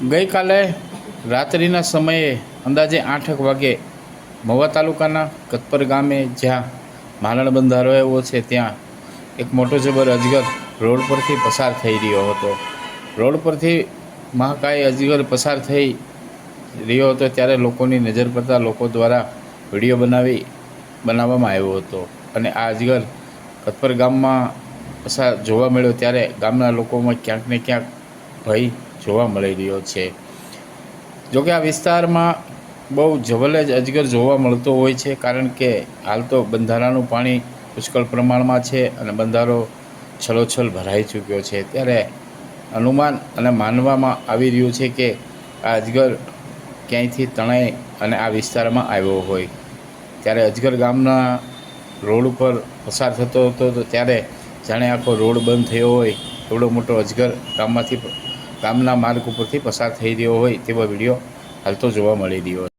ગઈકાલે રાત્રિના સમયે અંદાજે આઠેક વાગે મહુવા તાલુકાના કતપર ગામે જ્યાં માલણ બંધારો એવો છે, ત્યાં એક મોટો જબર અજગર રોડ પરથી પસાર થઈ રહ્યો હતો. રોડ પરથી મહાકાય અજગર પસાર થઈ રહ્યો હતો ત્યારે લોકોની નજર પડતા લોકો દ્વારા વીડિયો બનાવી, બનાવવામાં આવ્યો હતો અને આ અજગર કતપર ગામમાં પસાર જોવા મળ્યો ત્યારે ગામના લોકોમાં ક્યાંક ને ક્યાંક ભય જોવા મળી રહ્યો છે. જોકે આ વિસ્તારમાં બહુ જવલે જ અજગર જોવા મળતો હોય છે, કારણ કે હાલ તો બંધારાનું પાણી પુષ્કળ પ્રમાણમાં છે અને બંધારો છલોછલ ભરાઈ ચૂક્યો છે. ત્યારે અનુમાન અને માનવામાં આવી રહ્યું છે કે આ અજગર ક્યાંયથી તણાઈ અને આ વિસ્તારમાં આવ્યો હોય. ત્યારે અજગર ગામના રોડ ઉપર પસાર થતો હતો, તો ત્યારે જાણે આખો રોડ બંધ થયો હોય, એવડો મોટો અજગર ગામમાંથી ગામના માર્ગ ઉપરથી પસાર થઈ રહ્યો હોય તેવો વીડિયો હાલ તો જોવા મળી રહ્યો